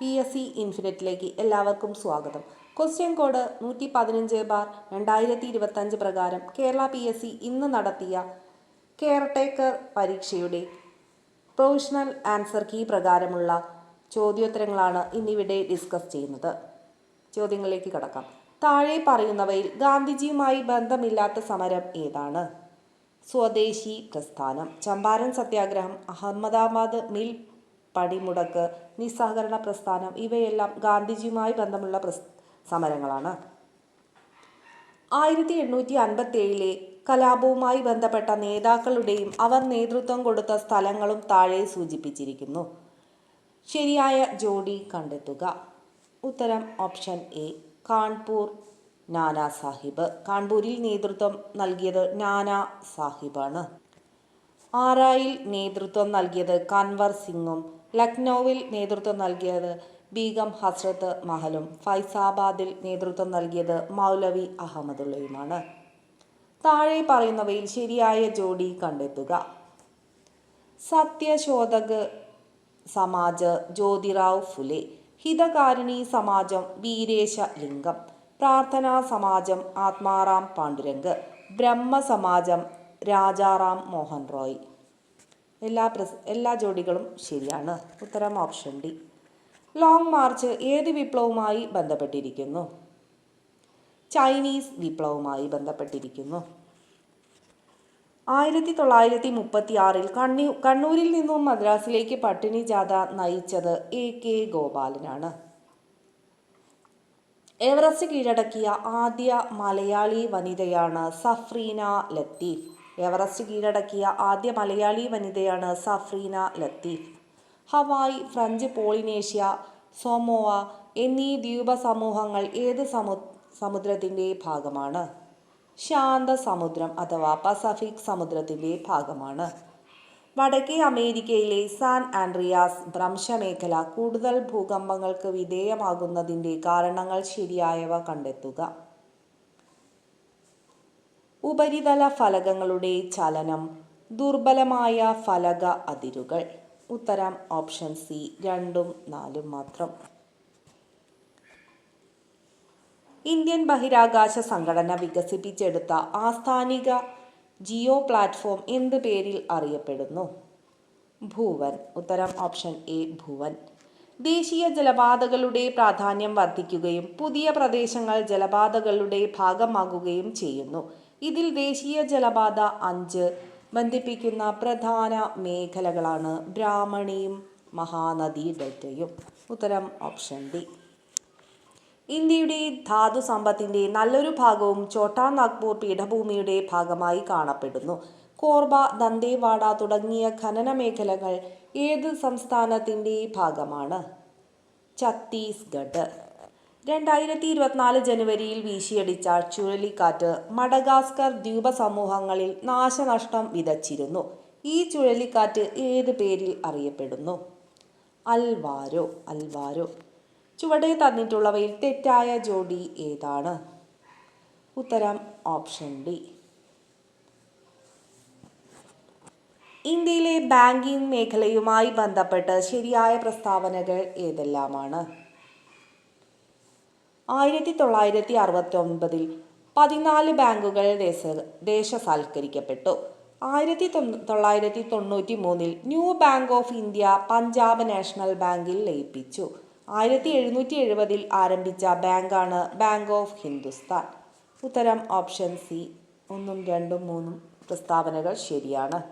P S C ഇൻഫിനിറ്റിലേക്ക് എല്ലാവർക്കും സ്വാഗതം. ക്വസ്റ്റ്യൻ കോഡ് നൂറ്റി പതിനഞ്ച് ബാർ രണ്ടായിരത്തി ഇരുപത്തഞ്ച് പ്രകാരം കേരള പി എസ് സി ഇന്ന് നടത്തിയ കെയർടേക്കർ പരീക്ഷയുടെ പ്രൊവിഷണൽ ആൻസർ കീ പ്രകാരമുള്ള ചോദ്യോത്തരങ്ങളാണ് ഇന്നിവിടെ ഡിസ്കസ് ചെയ്യുന്നത്. ചോദ്യങ്ങളിലേക്ക് കടക്കാം. താഴെ പറയുന്നവയിൽ ഗാന്ധിജിയുമായി ബന്ധമില്ലാത്ത സമരം ഏതാണ്? സ്വദേശി പ്രസ്ഥാനം ചമ്പാരൻ സത്യാഗ്രഹം അഹമ്മദാബാദ് മിൽ പടിമുടക്ക് നിസ്സഹകരണ പ്രസ്ഥാനം ഇവയെല്ലാം ഗാന്ധിജിയുമായി ബന്ധമുള്ള പ്രസ് സമരങ്ങളാണ്. ആയിരത്തി എണ്ണൂറ്റി അൻപത്തി ഏഴിലെ കലാപവുമായി ബന്ധപ്പെട്ട നേതാക്കളുടെയും അവർ നേതൃത്വം കൊടുത്ത സ്ഥലങ്ങളും താഴെ സൂചിപ്പിച്ചിരിക്കുന്നു. ശരിയായ ജോഡി കണ്ടെത്തുക. ഉത്തരം ഓപ്ഷൻ എ കാൺപൂർ നാനാ സാഹിബ്. കാൺപൂരിൽ നേതൃത്വം നൽകിയത് നാനാ സാഹിബാണ്. ആറായിൽ നേതൃത്വം നൽകിയത് കൻവർ സിംഗും ലക്നൌവിൽ നേതൃത്വം നൽകിയത് ബീഗം ഹസ്രത്ത് മഹലും ഫൈസാബാദിൽ നേതൃത്വം നൽകിയത് മൗലവി അഹമ്മദുള്ളയുമാണ്. താഴെ പറയുന്നവയിൽ ശരിയായ ജോഡി കണ്ടെത്തുക. സത്യശോധക് സമാജ് ജ്യോതിറാവ് ഫുലെ ഹിതകാരിണി സമാജം വീരേശ ലിംഗം പ്രാർത്ഥനാ സമാജം ആത്മാറാം പാണ്ഡുരംഗ് ബ്രഹ്മസമാജം രാജാറാം മോഹൻ റോയ് എല്ലാ പ്രസ് എല്ലാ ജോഡികളും ശരിയാണ്. ഉത്തരം ഓപ്ഷൻ ഡി. ലോങ് മാർച്ച് ഏത് വിപ്ലവവുമായി ബന്ധപ്പെട്ടിരിക്കുന്നു? ചൈനീസ് വിപ്ലവവുമായി ബന്ധപ്പെട്ടിരിക്കുന്നു. ആയിരത്തി തൊള്ളായിരത്തി മുപ്പത്തി ആറിൽ കണ്ണി കണ്ണൂരിൽ നിന്നും മദ്രാസിലേക്ക് പട്ടിണി ജാഥ നയിച്ചത് എ കെ ഗോപാലനാണ്. എവറസ്റ്റ് കീഴടക്കിയ ആദ്യ മലയാളി വനിതയാണ് സഫ്രീന ലത്തീഫ്. എവറസ്റ്റ് കീഴടക്കിയ ആദ്യ മലയാളി വനിതയാണ് Safrina Latheef. Hawaii French Polynesia Samoa എന്നീ ദ്വീപ സമൂഹങ്ങൾ ഏത് സമു സമുദ്രത്തിന്റെ ഭാഗമാണ്? ശാന്ത സമുദ്രം അഥവാ പസഫിക് സമുദ്രത്തിന്റെ ഭാഗമാണ്. വടക്കേ അമേരിക്കയിലെ സാൻ ആൻഡ്രിയാസ് ഭ്രംശമേഖല കൂടുതൽ ഭൂകമ്പങ്ങൾക്ക് വിധേയമാകുന്നതിന്റെ കാരണങ്ങൾ ശരിയായവ കണ്ടെത്തുക. ഉപരിതല ഫലകങ്ങളുടെ ചലനം ദുർബലമായ ഫലക അതിരുകൾ. ഉത്തരം ഓപ്ഷൻ സി രണ്ടും നാലും മാത്രം. ഇന്ത്യൻ ബഹിരാകാശ സംഘടന വികസിപ്പിച്ചെടുത്ത ആസ്ഥാനിക ജിയോ പ്ലാറ്റ്ഫോം എന്ത് പേരിൽ അറിയപ്പെടുന്നു? ഭൂവൻ. ഉത്തരം ഓപ്ഷൻ എ ഭൂവൻ. ദേശീയ ജലപാതകളുടെ പ്രാധാന്യം വർദ്ധിക്കുകയും പുതിയ പ്രദേശങ്ങൾ ജലപാതകളുടെ ഭാഗമാകുകയും ചെയ്യുന്നു. ഇതിൽ ദേശീയ ജലപാത അഞ്ച് ബന്ധിപ്പിക്കുന്ന പ്രധാന മേഖലകളാണ് ബ്രാഹ്മണിയും മഹാനദി ഡെൽറ്റയും. ഉത്തരം ഓപ്ഷൻ ഡി. ഇന്ത്യയുടെ ധാതു സമ്പത്തിന്റെ നല്ലൊരു ഭാഗവും ചോട്ടാ നാഗ്പൂർ പീഠഭൂമിയുടെ ഭാഗമായി കാണപ്പെടുന്നു. കോർബ ദന്തേവാഡ തുടങ്ങിയ ഖനന മേഖലകൾ ഏത് സംസ്ഥാനത്തിന്റെ ഭാഗമാണ്? ഛത്തീസ്ഗഡ്. രണ്ടായിരത്തി ഇരുപത്തിനാല് ജനുവരിയിൽ വീശിയടിച്ച ചുഴലിക്കാറ്റ് മഡഗാസ്കർ ദ്വീപ സമൂഹങ്ങളിൽ നാശനഷ്ടം വിതച്ചിരുന്നു. ഈ ചുഴലിക്കാറ്റ് ഏത് പേരിൽ അറിയപ്പെടുന്നു? Alvaro Alvaro. ചുവടെ തന്നിട്ടുള്ളവയിൽ തെറ്റായ ജോഡി ഏതാണ്? ഉത്തരം ഓപ്ഷൻ ഡി. ഇന്ത്യയിലെ ബാങ്കിംഗ് മേഖലയുമായി ബന്ധപ്പെട്ട് ശരിയായ പ്രസ്താവനകൾ ഏതെല്ലാമാണ്? ആയിരത്തി തൊള്ളായിരത്തി അറുപത്തി ഒൻപതിൽ പതിനാല് ബാങ്കുകൾ ദേശ ദേശസാൽക്കരിക്കപ്പെട്ടു. ആയിരത്തി തൊള്ളായിരത്തി തൊണ്ണൂറ്റി മൂന്നിൽ New Bank of India Punjab national ബാങ്കിൽ ലയിപ്പിച്ചു. ആയിരത്തി എഴുന്നൂറ്റി എഴുപതിൽ ആരംഭിച്ച ബാങ്കാണ് ബാങ്ക് ഓഫ് ഹിന്ദുസ്ഥാൻ. ഉത്തരം ഓപ്ഷൻ സി. ഒന്നും രണ്ടും മൂന്നും പ്രസ്താവനകൾ ശരിയാണ്.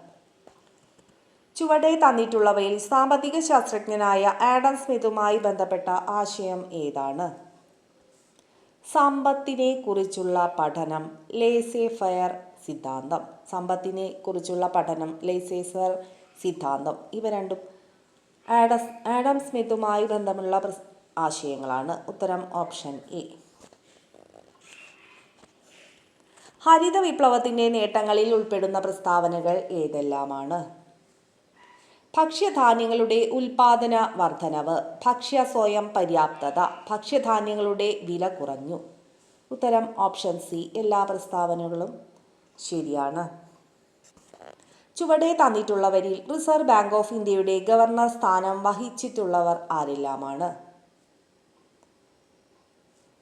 ചുവടെ തന്നിട്ടുള്ളവയിൽ സാമ്പത്തിക ശാസ്ത്രജ്ഞനായ ആഡം സ്മിത്തുമായി ബന്ധപ്പെട്ട ആശയം ഏതാണ്? സമ്പത്തിനെ കുറിച്ചുള്ള പഠനം ലേസേ ഫയർ സിദ്ധാന്തം. സമ്പത്തിനെ കുറിച്ചുള്ള പഠനം ലേസേസർ സിദ്ധാന്തം. ഇവ രണ്ടും ആഡസ് ആഡം സ്മിത്തുമായി ബന്ധമുള്ള ആശയങ്ങളാണ്. ഉത്തരം ഓപ്ഷൻ എ ഹരിത വിപ്ലവത്തിന്റെ നേട്ടങ്ങളിൽ ഉൾപ്പെടുന്ന പ്രസ്താവനകൾ ഏതെല്ലാമാണ്? ഭക്ഷ്യധാന്യങ്ങളുടെ ഉൽപാദന വർധനവ് ഭക്ഷ്യ സ്വയം പര്യാപ്തത ഭക്ഷ്യധാന്യങ്ങളുടെ വില കുറഞ്ഞു. ഉത്തരം ഓപ്ഷൻ സി. എല്ലാ പ്രസ്താവനകളും ശരിയാണ്. ചുവടെ തന്നിട്ടുള്ളവരിൽ റിസർവ് ബാങ്ക് ഓഫ് ഇന്ത്യയുടെ ഗവർണർ സ്ഥാനം വഹിച്ചിട്ടുള്ളവർ ആരെല്ലാമാണ്?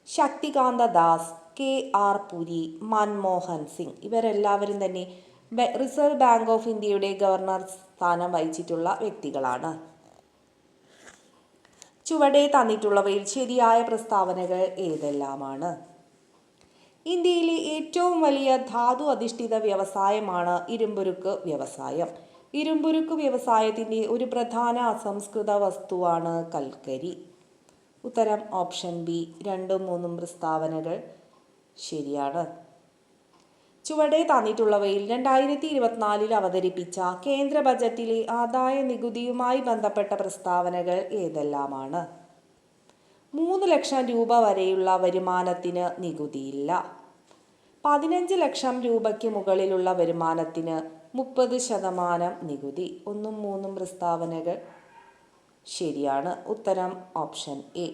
ശക്തികാന്ത ദാസ് കെ. ആർ. പുരി മൻമോഹൻ സിംഗ്. ഇവരെല്ലാവരും തന്നെ റിസർവ് ബാങ്ക് ഓഫ് ഇന്ത്യയുടെ ഗവർണർ സ്ഥാനം വഹിച്ചിട്ടുള്ള വ്യക്തികളാണ്. ചുവടെ തന്നിട്ടുള്ളവയിൽ ശരിയായ പ്രസ്താവനകൾ ഏതെല്ലാമാണ്? ഇന്ത്യയിലെ ഏറ്റവും വലിയ ധാതു അധിഷ്ഠിത വ്യവസായമാണ് ഇരുമ്പുരുക്ക് വ്യവസായം. ഇരുമ്പുരുക്ക് വ്യവസായത്തിന്റെ ഒരു പ്രധാന അസംസ്കൃത വസ്തുവാണ് കൽക്കരി. ഉത്തരം ഓപ്ഷൻ ബി രണ്ടും മൂന്നും പ്രസ്താവനകൾ ശരിയാണ്. ചുവടെ തന്നിട്ടുള്ളവയിൽ രണ്ടായിരത്തി ഇരുപത്തിനാലിൽ അവതരിപ്പിച്ച കേന്ദ്ര ബജറ്റിലെ ആദായ നികുതിയുമായി ബന്ധപ്പെട്ട പ്രസ്താവനകൾ ഏതെല്ലാമാണ്? മൂന്ന് ലക്ഷം രൂപ വരെയുള്ള വരുമാനത്തിന് നികുതിയില്ല. പതിനഞ്ച് ലക്ഷം രൂപയ്ക്ക് മുകളിലുള്ള വരുമാനത്തിന് മുപ്പത് ശതമാനം നികുതി. ഒന്നും മൂന്നും പ്രസ്താവനകൾ ശരിയാണ്. ഉത്തരം ഓപ്ഷൻ എ.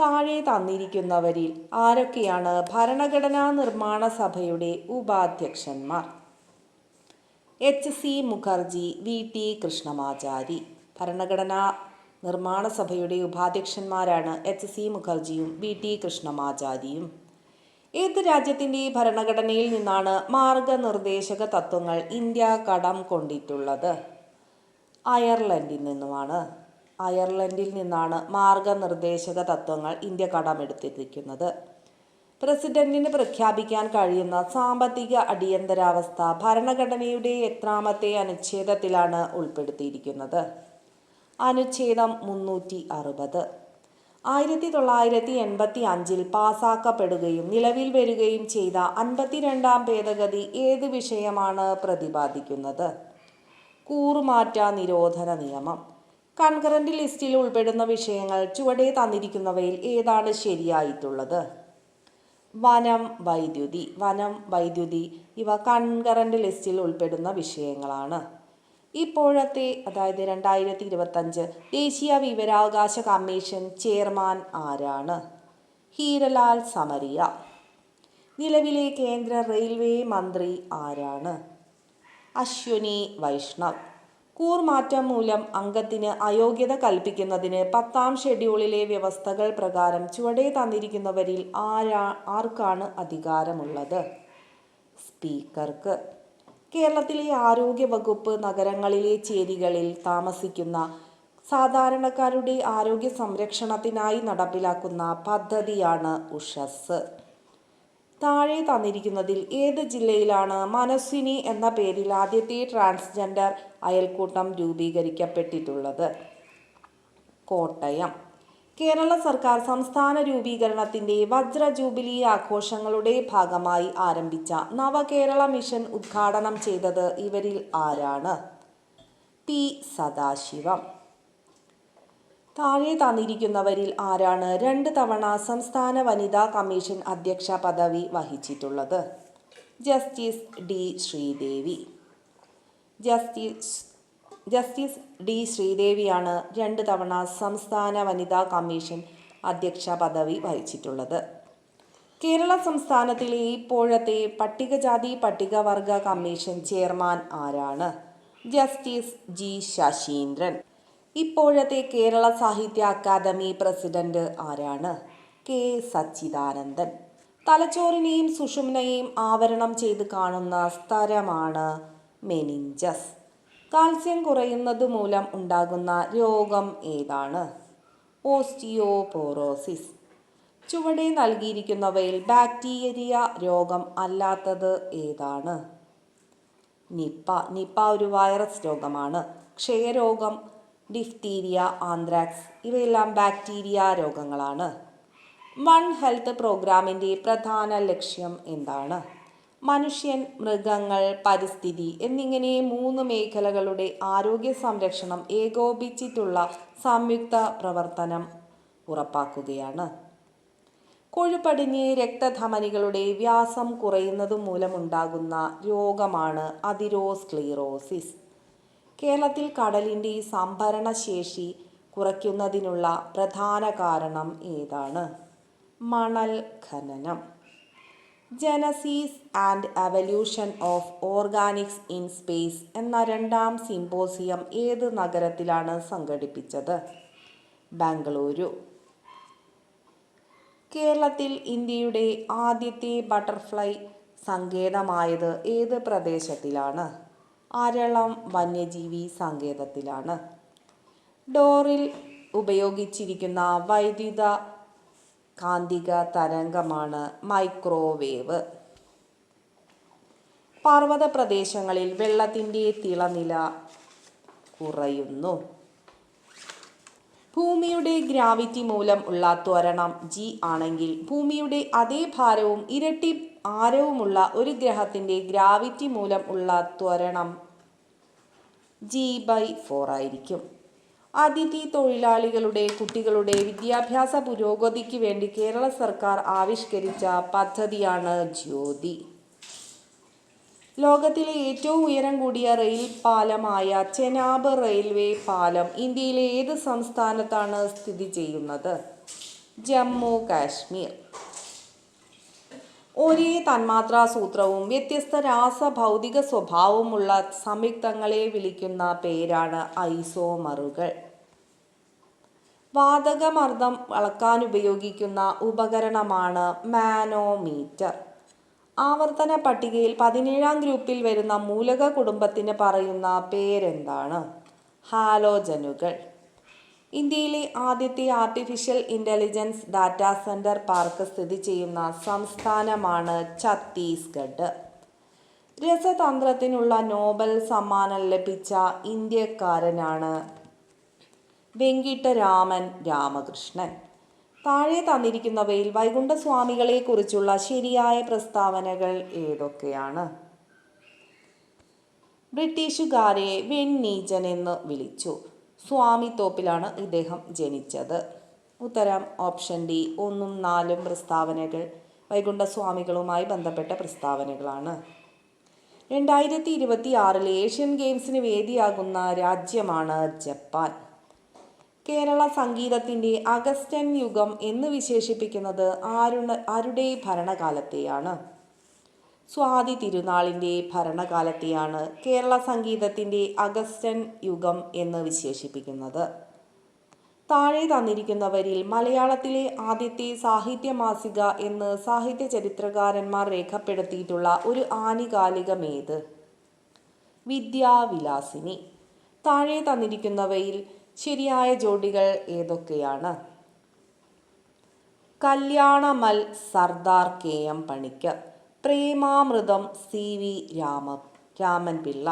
താഴെ തന്നിരിക്കുന്നവരിൽ ആരൊക്കെയാണ് ഭരണഘടനാ നിർമ്മാണ സഭയുടെ ഉപാധ്യക്ഷന്മാർ? H C Mukherjee V T Krishnamachari. ഭരണഘടനാ നിർമ്മാണ സഭയുടെ ഉപാധ്യക്ഷന്മാരാണ് എച്ച് സി മുഖർജിയും വി ടി കൃഷ്ണമാചാരിയും. ഏത് രാജ്യത്തിന്റെ ഭരണഘടനയിൽ നിന്നാണ് മാർഗനിർദ്ദേശക തത്വങ്ങൾ ഇന്ത്യ കടം കൊണ്ടിട്ടുള്ളത്? അയർലൻഡിൽ നിന്നുമാണ്. അയർലൻഡിൽ നിന്നാണ് മാർഗനിർദ്ദേശക തത്വങ്ങൾ ഇന്ത്യ കടമെടുത്തിരിക്കുന്നത്. പ്രസിഡന്റിന് പ്രഖ്യാപിക്കാൻ കഴിയുന്ന സാമ്പത്തിക അടിയന്തരാവസ്ഥ ഭരണഘടനയുടെ എത്രാമത്തെ അനുച്ഛേദത്തിലാണ് ഉൾപ്പെടുത്തിയിരിക്കുന്നത്. അനുച്ഛേദം മുന്നൂറ്റി അറുപത് ആയിരത്തി തൊള്ളായിരത്തി എൺപത്തി അഞ്ചിൽ പാസാക്കപ്പെടുകയും നിലവിൽ വരികയും ചെയ്ത അൻപത്തിരണ്ടാം ഭേദഗതി ഏത് വിഷയമാണ് പ്രതിപാദിക്കുന്നത്? കൂറുമാറ്റ നിരോധന നിയമം. കൺകറന്റ് ലിസ്റ്റിൽ ഉൾപ്പെടുന്ന വിഷയങ്ങൾ ചുവടെ തന്നിരിക്കുന്നവയിൽ ഏതാണ് ശരിയായിട്ടുള്ളത്? വനം വൈദ്യുതി. വനം വൈദ്യുതി ഇവ കൺകറന്റ് ലിസ്റ്റിൽ ഉൾപ്പെടുന്ന വിഷയങ്ങളാണ്. ഇപ്പോഴത്തെ അതായത് രണ്ടായിരത്തി ഇരുപത്തഞ്ച് ദേശീയ വിവരാവകാശ കമ്മീഷൻ ചെയർമാൻ ആരാണ്? ഹീരലാൽ സമരിയ. നിലവിലെ കേന്ദ്ര റെയിൽവേ മന്ത്രി ആരാണ്? അശ്വനി വൈഷ്ണവ്. കൂർമാറ്റം മൂലം അംഗത്തിന് അയോഗ്യത കൽപ്പിക്കുന്നതിന് പത്താം ഷെഡ്യൂളിലെ വ്യവസ്ഥകൾ പ്രകാരം ചുവടെ തന്നിരിക്കുന്നവരിൽ ആരാ ആർക്കാണ് അധികാരമുള്ളത്? സ്പീക്കർക്ക്. കേരളത്തിലെ ആരോഗ്യ വകുപ്പ് നഗരങ്ങളിലെ ചേരികളിൽ താമസിക്കുന്ന സാധാരണക്കാരുടെ ആരോഗ്യ സംരക്ഷണത്തിനായി നടപ്പിലാക്കുന്ന പദ്ധതിയാണ് ഉഷസ്. താഴെ തന്നിരിക്കുന്നതിൽ ഏത് ജില്ലയിലാണ് മനസ്വിനി എന്ന പേരിൽ ആദ്യത്തെ ട്രാൻസ്ജെൻഡർ അയൽക്കൂട്ടം രൂപീകരിക്കപ്പെട്ടിട്ടുള്ളത്. കോട്ടയം. കേരള സർക്കാർ സംസ്ഥാന രൂപീകരണത്തിന്റെ വജ്ര ജൂബിലി ആഘോഷങ്ങളുടെ ഭാഗമായി ആരംഭിച്ച നവകേരള മിഷൻ ഉദ്ഘാടനം ചെയ്തത് ഇവരിൽ ആരാണ്? പി. സദാശിവം. താഴെ തന്നിരിക്കുന്നവരിൽ ആരാണ് രണ്ട് തവണ സംസ്ഥാന വനിതാ കമ്മീഷൻ അധ്യക്ഷ പദവി വഹിച്ചിട്ടുള്ളത്? Justice D Sreedevi. Justice justice D ശ്രീദേവിയാണ് രണ്ട് തവണ സംസ്ഥാന വനിതാ കമ്മീഷൻ അധ്യക്ഷ പദവി വഹിച്ചിട്ടുള്ളത്. കേരള സംസ്ഥാനത്തിലെ ഇപ്പോഴത്തെ പട്ടികജാതി പട്ടികവർഗ കമ്മീഷൻ ചെയർമാൻ ആരാണ്? Justice G Sasheendran. ഇപ്പോഴത്തെ കേരള സാഹിത്യ അക്കാദമി പ്രസിഡന്റ് ആരാണ്? കെ സച്ചിദാനന്ദൻ. തലച്ചോറിനെയും സുഷുമ്നയെയും ആവരണം ചെയ്ത് കാണുന്ന സ്ഥലമാണ് മെനിഞ്ചസ് കാൽസ്യം കുറയുന്നത് മൂലം ഉണ്ടാകുന്ന രോഗം ഏതാണ്? ഓസ്റ്റിയോപോറോസിസ്. ചുവടെ നൽകിയിരിക്കുന്നവയിൽ ബാക്ടീരിയ രോഗം അല്ലാത്തത് ഏതാണ്? നിപ്പ. നിപ്പ ഒരു വൈറസ് രോഗമാണ്. ക്ഷയരോഗം ഡിഫ്തീരിയ ആന്ത്രാക്സ് ഇവയെല്ലാം ബാക്ടീരിയ രോഗങ്ങളാണ്. വൺ ഹെൽത്ത് പ്രോഗ്രാമിന്റെ പ്രധാന ലക്ഷ്യം എന്താണ്? മനുഷ്യൻ മൃഗങ്ങൾ പരിസ്ഥിതി എന്നിങ്ങനെ മൂന്ന് മേഖലകളുടെ ആരോഗ്യ സംരക്ഷണം ഏകോപിച്ചിട്ടുള്ള സംയുക്ത പ്രവർത്തനം ഉറപ്പാക്കുകയാണ്. കൊഴുപ്പടിഞ്ഞ് രക്തധമനികളുടെ വ്യാസം കുറയുന്നത് മൂലമുണ്ടാകുന്ന രോഗമാണ് അതിരോസ്ക്ലീറോസിസ്. കേരളത്തിൽ കടലിന്റെ സംഭരണശേഷി കുറയ്ക്കുന്നതിനുള്ള പ്രധാന കാരണം ഏതാണ്? മണൽ ഖനനം genesis and evolution of organics in space എന്ന രണ്ടാം സിമ്പോസിയം ഏത് നഗരത്തിലാണ് സംഘടിപ്പിച്ചത്? ബാംഗ്ലൂരു. കേരളത്തിൽ ഇന്ത്യയുടെ ആദ്യത്തെ ബട്ടർഫ്ലൈ സങ്കേതമായത് ഏത് പ്രദേശത്തിലാണ്? അരളം വന്യജീവി സങ്കേതത്തിലാണ്. ഡോറിൽ ഉപയോഗിച്ചിരിക്കുന്ന വൈദ്യുത കാന്തിക തരംഗമാണ് മൈക്രോവേവ്. പർവത പ്രദേശങ്ങളിൽ വെള്ളത്തിന്റെ തിളനില കുറയുന്നു. ഭൂമിയുടെ ഗ്രാവിറ്റി മൂലം ഉള്ള ത്വരണം ജി ആണെങ്കിൽ ഭൂമിയുടെ അതേ ഭാരവും ഇരട്ടി ആരവുമുള്ള ഒരു ഗ്രഹത്തിന്റെ ഗ്രാവിറ്റി മൂലം ഉള്ള ത്വരണം ജി ബൈ ഫോർ ആയിരിക്കും. അതിഥി തൊഴിലാളികളുടെ കുട്ടികളുടെ വിദ്യാഭ്യാസ പുരോഗതിക്ക് വേണ്ടി കേരള സർക്കാർ ആവിഷ്കരിച്ച പദ്ധതിയാണ് ജ്യോതി. ലോകത്തിലെ ഏറ്റവും ഉയരം കൂടിയ റെയിൽ പാലമായ ചെനാബ് റെയിൽവേ പാലം ഇന്ത്യയിലെ ഏത് സംസ്ഥാനത്താണ് സ്ഥിതി ചെയ്യുന്നത്? ജമ്മു കാശ്മീർ. ഒരേ തന്മാത്രാ സൂത്രവും വ്യത്യസ്ത രാസഭൗതിക സ്വഭാവമുള്ള സംയുക്തങ്ങളെ വിളിക്കുന്ന പേരാണ് ഐസോമറുകൾ. വാതകമർദ്ദം അളക്കാൻ ഉപയോഗിക്കുന്ന ഉപകരണമാണ് മാനോമീറ്റർ. ആവർത്തന പട്ടികയിൽ പതിനേഴാം ഗ്രൂപ്പിൽ വരുന്ന മൂലക കുടുംബത്തിന് പറയുന്ന പേരെന്താണ്? ഹാലോജനുകൾ. ഇന്ത്യയിലെ ആദ്യത്തെ artificial intelligence data centre park സ്ഥിതി ചെയ്യുന്ന സംസ്ഥാനമാണ് ഛത്തീസ്ഗഡ്. രസതന്ത്രത്തിനുള്ള നോബൽ സമ്മാനം ലഭിച്ച ഇന്ത്യക്കാരനാണ് വെങ്കിട്ടരാമൻ രാമകൃഷ്ണൻ. താഴെ തന്നിരിക്കുന്നവയിൽ വൈകുണ്ഠസ്വാമികളെക്കുറിച്ചുള്ള ശരിയായ പ്രസ്താവനകൾ ഏതൊക്കെയാണ്? ബ്രിട്ടീഷുകാരെ വെണ്ണീജൻ എന്ന് വിളിച്ചു. സ്വാമിത്തോപ്പിലാണ് ഇദ്ദേഹം ജനിച്ചത്. ഉത്തരം ഓപ്ഷൻ ഡി. ഒന്നും നാലും പ്രസ്താവനകൾ വൈകുണ്ഠസ്വാമികളുമായി ബന്ധപ്പെട്ട പ്രസ്താവനകളാണ്. രണ്ടായിരത്തി ഇരുപത്തി ആറിൽ ഏഷ്യൻ ഗെയിംസിന് വേദിയാകുന്ന രാജ്യമാണ് ജപ്പാൻ. കേരള സംഗീതത്തിന്റെ അഗസ്റ്റൻ യുഗം എന്ന് വിശേഷിപ്പിക്കുന്നത് ആരുടെ ആരുടെ ഭരണകാലത്തെയാണ്. സ്വാതി തിരുനാളിന്റെ ഭരണകാലത്തെയാണ് കേരള സംഗീതത്തിന്റെ അഗസ്റ്റൻ യുഗം എന്ന് വിശേഷിപ്പിക്കുന്നത്. താഴെ തന്നിരിക്കുന്നവരിൽ മലയാളത്തിലെ ആദ്യത്തെ സാഹിത്യ മാസിക എന്ന് സാഹിത്യ ചരിത്രകാരന്മാർ രേഖപ്പെടുത്തിയിട്ടുള്ള ഒരു ആനുകാലികമേത് വിദ്യാവിലാസിനി. താഴെ തന്നിരിക്കുന്നവയിൽ ശരിയായ ജോഡികൾ ഏതൊക്കെയാണ്? Kalyanamal Sardar K M Panikkar. Premamritham C V Rama Raman Pillai.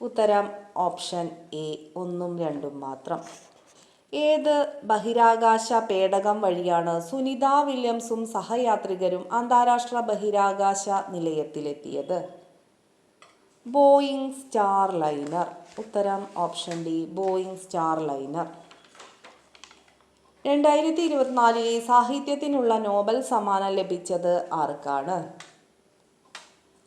ഉത്തരം ഓപ്ഷൻ എ ഒന്നും രണ്ടും മാത്രം. ഏത് ബഹിരാകാശ പേടകം വഴിയാണ് സുനിത വില്യംസും സഹയാത്രികരും അന്താരാഷ്ട്ര ബഹിരാകാശ നിലയത്തിലെത്തിയത്? Boeing Starliner. ഉത്തരം option D Boeing Starliner. രണ്ടായിരത്തി ഇരുപത്തിനാലിലെ സാഹിത്യത്തിനുള്ള നോബൽ സമ്മാനം ലഭിച്ചത് ആർക്കാണ്?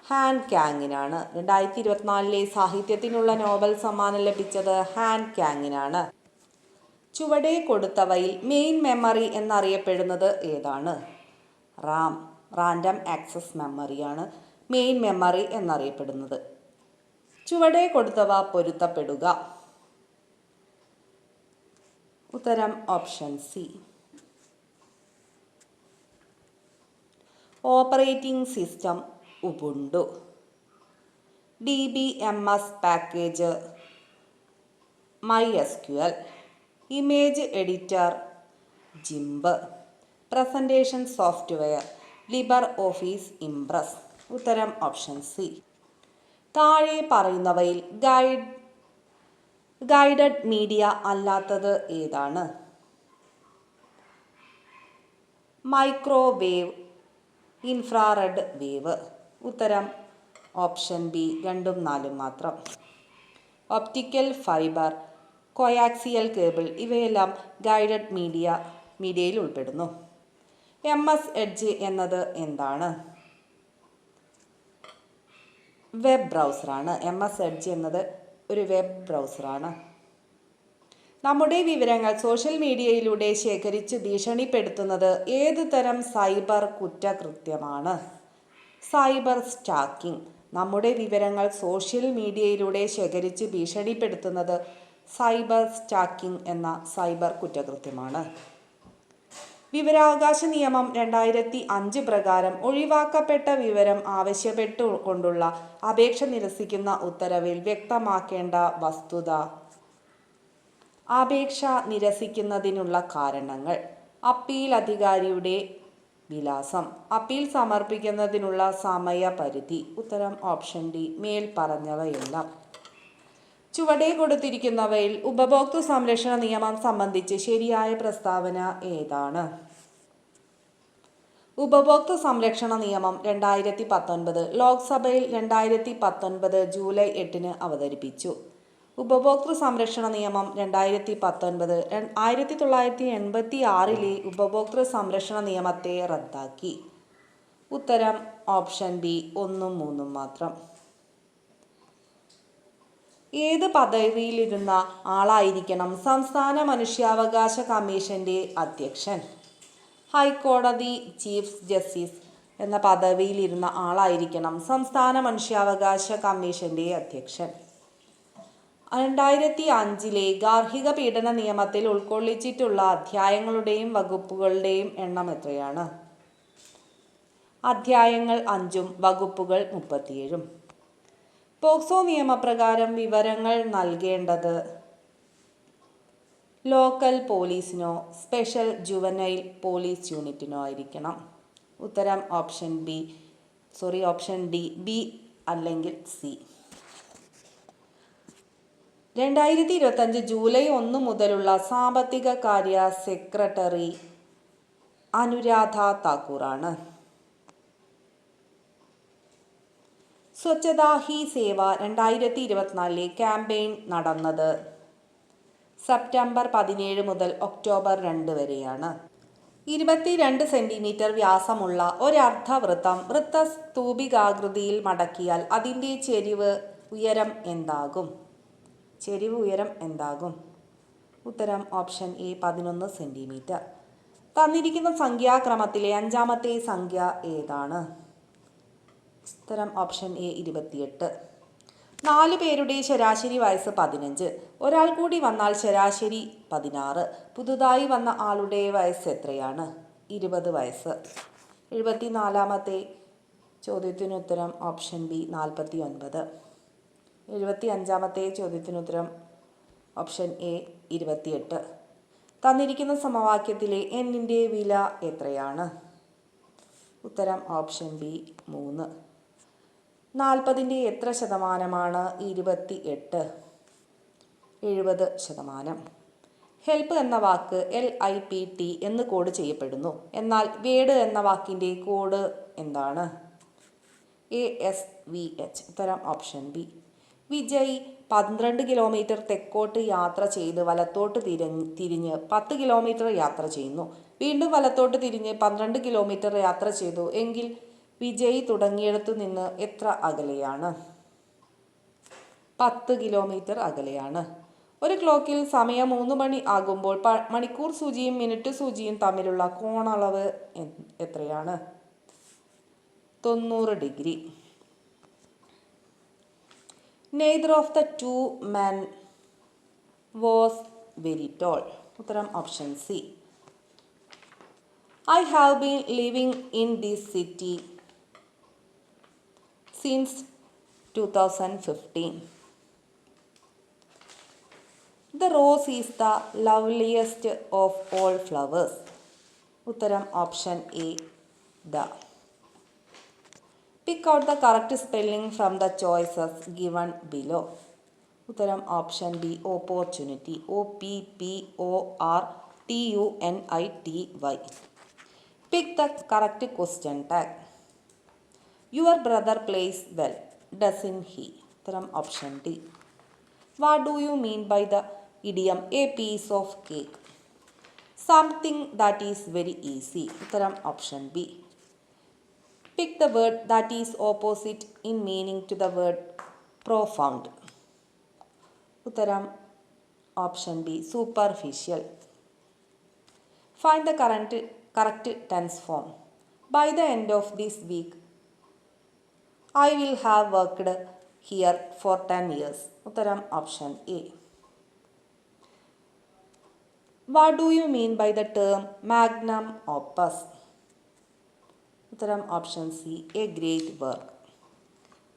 ഹാൻ ക്യാങ്ങിനാണ്. രണ്ടായിരത്തി ഇരുപത്തിനാലിലെ സാഹിത്യത്തിനുള്ള നോബൽ സമ്മാനം ലഭിച്ചത് ഹാൻ ക്യാങ്ങിനാണ്. ചുവടെ കൊടുത്തവയിൽ മെയിൻ മെമ്മറി എന്നറിയപ്പെടുന്നത് ഏതാണ്? റാം റാൻഡം ആക്സസ് മെമ്മറിയാണ് മെയിൻ മെമ്മറി എന്നറിയപ്പെടുന്നത്. ചുവടെ കൊടുത്തവ പൊരുത്തപ്പെടുക. ഉത്തരം option C. Operating system Ubuntu. D B M S package MySQL image editor GIMP presentation software LibreOffice Impress ഉത്തരം ഓപ്ഷൻ സി താഴെ പറയുന്നവയിൽ ഗൈഡ് ഗൈഡഡ് മീഡിയ അല്ലാത്തത് ഏതാണ്? മൈക്രോവേവ് ഇൻഫ്രാറെഡ് വേവ് ഉത്തരം ഓപ്ഷൻ ബി രണ്ടും നാലും മാത്രം. ഒപ്റ്റിക്കൽ ഫൈബർ കൊയാക്സിയൽ കേബിൾ ഇവയെല്ലാം ഗൈഡഡ് മീഡിയ മീഡിയയിൽ ഉൾപ്പെടുന്നു. എം എസ് എഡ്ജ് എന്നത് എന്താണ്? വെബ് ബ്രൗസറാണ്. എം എസ് എഡ്ജ് എന്നത് ഒരു വെബ് ബ്രൗസറാണ്. നമ്മുടെ വിവരങ്ങൾ സോഷ്യൽ മീഡിയയിലൂടെ ശേഖരിച്ച് ഭീഷണിപ്പെടുത്തുന്നത് ഏത് തരം സൈബർ കുറ്റകൃത്യമാണ്? Cyber stalking. നമ്മുടെ വിവരങ്ങൾ സോഷ്യൽ മീഡിയയിലൂടെ ശേഖരിച്ച് ഭീഷണിപ്പെടുത്തുന്നത് സൈബർ സ്റ്റാക്കിംഗ് എന്ന സൈബർ കുറ്റകൃത്യമാണ്. വിവരാവകാശ നിയമം രണ്ടായിരത്തി അഞ്ച് പ്രകാരം ഒഴിവാക്കപ്പെട്ട വിവരം ആവശ്യപ്പെട്ടു കൊണ്ടുള്ള അപേക്ഷ നിരസിക്കുന്ന ഉത്തരവിൽ വ്യക്തമാക്കേണ്ട വസ്തുത. അപേക്ഷ നിരസിക്കുന്നതിനുള്ള കാരണങ്ങൾ. അപ്പീൽ അധികാരിയുടെ വിലാസം. അപ്പീൽ സമർപ്പിക്കുന്നതിനുള്ള സമയപരിധി. ഉത്തരം ഓപ്ഷൻ ഡി. മേൽ പറഞ്ഞവയെല്ലാം ചുവടെ കൊടുത്തിരിക്കുന്നവയിൽ ഉപഭോക്തൃ സംരക്ഷണ നിയമം സംബന്ധിച്ച് ശരിയായ പ്രസ്താവന ഏതാണ്? ഉപഭോക്തൃ സംരക്ഷണ നിയമം രണ്ടായിരത്തി പത്തൊൻപത് ലോക്സഭയിൽ രണ്ടായിരത്തി പത്തൊൻപത് ജൂലൈ എട്ടിന് അവതരിപ്പിച്ചു. ഉപഭോക്തൃ സംരക്ഷണ നിയമം രണ്ടായിരത്തി പത്തൊൻപത് ആയിരത്തി തൊള്ളായിരത്തി എൺപത്തി ആറിലെ ഉപഭോക്തൃ സംരക്ഷണ നിയമത്തെ റദ്ദാക്കി. ഉത്തരം ഓപ്ഷൻ ബി ഒന്നും മൂന്നും മാത്രം. ഏത് പദവിയിലിരുന്ന ആളായിരിക്കണം സംസ്ഥാന മനുഷ്യാവകാശ കമ്മീഷന്റെ അധ്യക്ഷൻ? ഹൈക്കോടതി ചീഫ് ജസ്റ്റിസ് എന്ന പദവിയിലിരുന്ന ആളായിരിക്കണം സംസ്ഥാന മനുഷ്യാവകാശ കമ്മീഷന്റെ അധ്യക്ഷൻ. രണ്ടായിരത്തി അഞ്ചിലെ ഗാർഹിക പീഡന നിയമത്തിൽ ഉൾക്കൊള്ളിച്ചിട്ടുള്ള അധ്യായങ്ങളുടെയും വകുപ്പുകളുടെയും എണ്ണം എത്രയാണ്? അധ്യായങ്ങൾ അഞ്ചും വകുപ്പുകൾ മുപ്പത്തിയേഴും. പോക്സോ നിയമപ്രകാരം വിവരങ്ങൾ നൽകേണ്ടത് ലോക്കൽ പോലീസിനോ സ്പെഷ്യൽ ജുവനൈൽ പോലീസ് യൂണിറ്റിനോ ആയിരിക്കണം. ഉത്തരം option B sorry option D B അല്ലെങ്കിൽ സി. രണ്ടായിരത്തി ഇരുപത്തഞ്ച് ജൂലൈ ഒന്ന് മുതലുള്ള സാമ്പത്തിക കാര്യ സെക്രട്ടറി അനുരാധ താക്കൂറാണ്. സ്വച്ഛതാ ഹി സേവ രണ്ടായിരത്തി ഇരുപത്തിനാലിലെ ക്യാമ്പയിൻ നടന്നത് സെപ്റ്റംബർ പതിനേഴ് മുതൽ ഒക്ടോബർ രണ്ട് വരെയാണ്. ഇരുപത്തിരണ്ട് സെന്റിമീറ്റർ വ്യാസമുള്ള ഒരർദ്ധവൃത്തം വൃത്തസ്തൂപികാകൃതിയിൽ മടക്കിയാൽ അതിന്റെ ചെരിവ് ഉയരം എന്താകും? ചെരിവ് ഉയരം എന്താകും? ഉത്തരം ഓപ്ഷൻ എ പതിനൊന്ന് സെന്റിമീറ്റർ തന്നിരിക്കുന്ന സംഖ്യാക്രമത്തിലെ അഞ്ചാമത്തെ സംഖ്യ ഏതാണ്? ഉത്തരം ഓപ്ഷൻ എ ഇരുപത്തിയെട്ട്. നാല് പേരുടെ ശരാശരി വയസ്സ് പതിനഞ്ച്. ഒരാൾ കൂടി വന്നാൽ ശരാശരി പതിനാറ്. പുതുതായി വന്ന ആളുടെ വയസ്സ് എത്രയാണ്? ഇരുപത് വയസ്സ്. എഴുപത്തിനാലാമത്തെ ചോദ്യത്തിന് ഉത്തരം ഓപ്ഷൻ ബി നാൽപ്പത്തി ഒൻപത് എഴുപത്തി അഞ്ചാമത്തെ ചോദ്യത്തിന് ഉത്തരം ഓപ്ഷൻ എ ഇരുപത്തിയെട്ട്. തന്നിരിക്കുന്ന സമവാക്യത്തിലെ എന്നിന്റെ വില എത്രയാണ്? ഉത്തരം ഓപ്ഷൻ ബി മൂന്ന്. നാൽപ്പതിന്റെ എത്ര ശതമാനമാണ് ഇരുപത്തി എട്ട് എഴുപത് ശതമാനം. ഹെൽപ്പ് എന്ന വാക്ക് എൽ ഐ പി ടി എന്ന് കോഡ് ചെയ്യപ്പെടുന്നു. എന്നാൽ വേഡ് എന്ന വാക്കിന്റെ കോഡ് എന്താണ്? എ എസ് വി എച്ച് ഉത്തരം ഓപ്ഷൻ ബി. വിജയ് പന്ത്രണ്ട് കിലോമീറ്റർ തെക്കോട്ട് യാത്ര ചെയ്ത് വലത്തോട്ട് തിരിഞ്ഞ് തിരിഞ്ഞ് പത്ത് കിലോമീറ്റർ യാത്ര ചെയ്യുന്നു. വീണ്ടും വലത്തോട്ട് തിരിഞ്ഞ് പന്ത്രണ്ട് കിലോമീറ്റർ യാത്ര ചെയ്തു എങ്കിൽ വിജയ് തുടങ്ങിയിടത്തു നിന്ന് എത്ര അകലെയാണ്? പത്ത് കിലോമീറ്റർ അകലെയാണ്. ഒരു ക്ലോക്കിൽ സമയം മൂന്ന് മണി ആകുമ്പോൾ മണിക്കൂർ സൂചിയും മിനിറ്റ് സൂചിയും തമ്മിലുള്ള കോണളവ് എത്രയാണ്? തൊണ്ണൂറ് degree. Neither of the two men was very tall ഉത്തരം option C I have been living in this city since two thousand fifteen the rose is the loveliest of all flowers ഉത്തരം option A the pick out the correct spelling from the choices given below ഉത്തരം option B opportunity O P P O R T U N I T Y pick the correct question tag your brother plays well doesn't he ഉത്തരം option D what do you mean by the idiom a piece of cake something that is very easy ഉത്തരം option B Pick the word that is opposite in meaning to the word profound. Uttaram option B superficial. Find the current, correct tense form. By the end of this week, I will have worked here for 10 years. Uttaram option A. What do you mean by the term magnum opus? ഉത്തരം option C a great work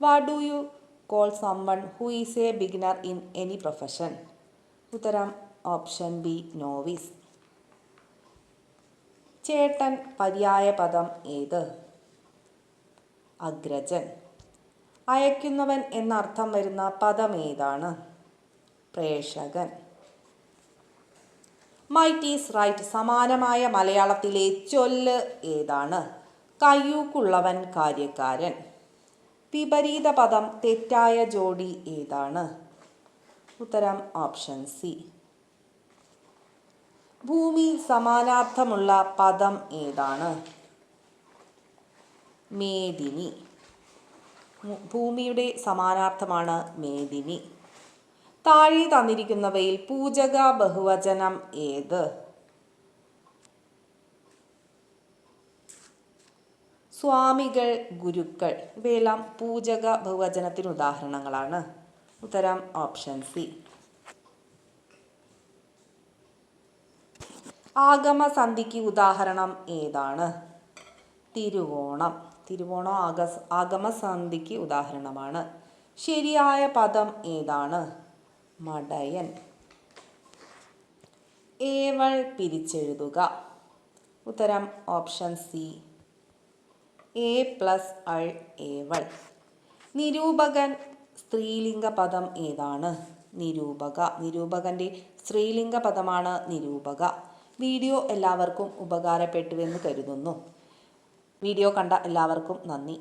what do you call someone who is a beginner in any profession ഉത്തരം option B novice ചേട്ടൻ പര്യായ പദം ഏത്? അഗ്രജൻ. അയക്കുന്നവൻ എന്നർത്ഥം വരുന്ന പദം ഏതാണ്? പ്രേക്ഷകൻ. മൈറ്റ് ഈസ് റൈറ്റ് സമാനമായ മലയാളത്തിലെ ചൊല്ല് ഏതാണ്? കയ്യൂക്കുള്ളവൻ കാര്യക്കാരൻ. വിപരീത പദം തെറ്റായ ജോഡി ഏതാണ്? ഉത്തരം ഓപ്ഷൻ സി. ഭൂമി സമാനാർത്ഥമുള്ള പദം ഏതാണ്? മേദിനി. ഭൂമിയുടെ സമാനാർത്ഥമാണ് മേദിനി. താഴെ തന്നിരിക്കുന്നവയിൽ പൂജക ബഹുവചനം ഏത്? സ്വാമികൾ ഗുരുക്കൾ ഇവയെല്ലാം പൂജക ബഹുവചനത്തിന് ഉദാഹരണങ്ങളാണ്. ഉത്തരം ഓപ്ഷൻ സി. ആഗമസന്ധിക്ക് ഉദാഹരണം ഏതാണ്? തിരുവോണം. തിരുവോണം ആഗ ആഗമസന്ധിക്ക് ഉദാഹരണമാണ്. ശരിയായ പദം ഏതാണ്? മടയൻ. ഏവൾ പിരിച്ചെഴുതുക. ഉത്തരം ഓപ്ഷൻ സി. എ പ്ലസ് അൾ ഏവൾ നിരൂപകൻ സ്ത്രീലിംഗ പദം ഏതാണ്? നിരൂപക. നിരൂപകന്റെ സ്ത്രീലിംഗ പദമാണ് നിരൂപക. വീഡിയോ എല്ലാവർക്കും ഉപകാരപ്പെട്ടുവെന്ന് കരുതുന്നു. വീഡിയോ കണ്ട എല്ലാവർക്കും നന്ദി.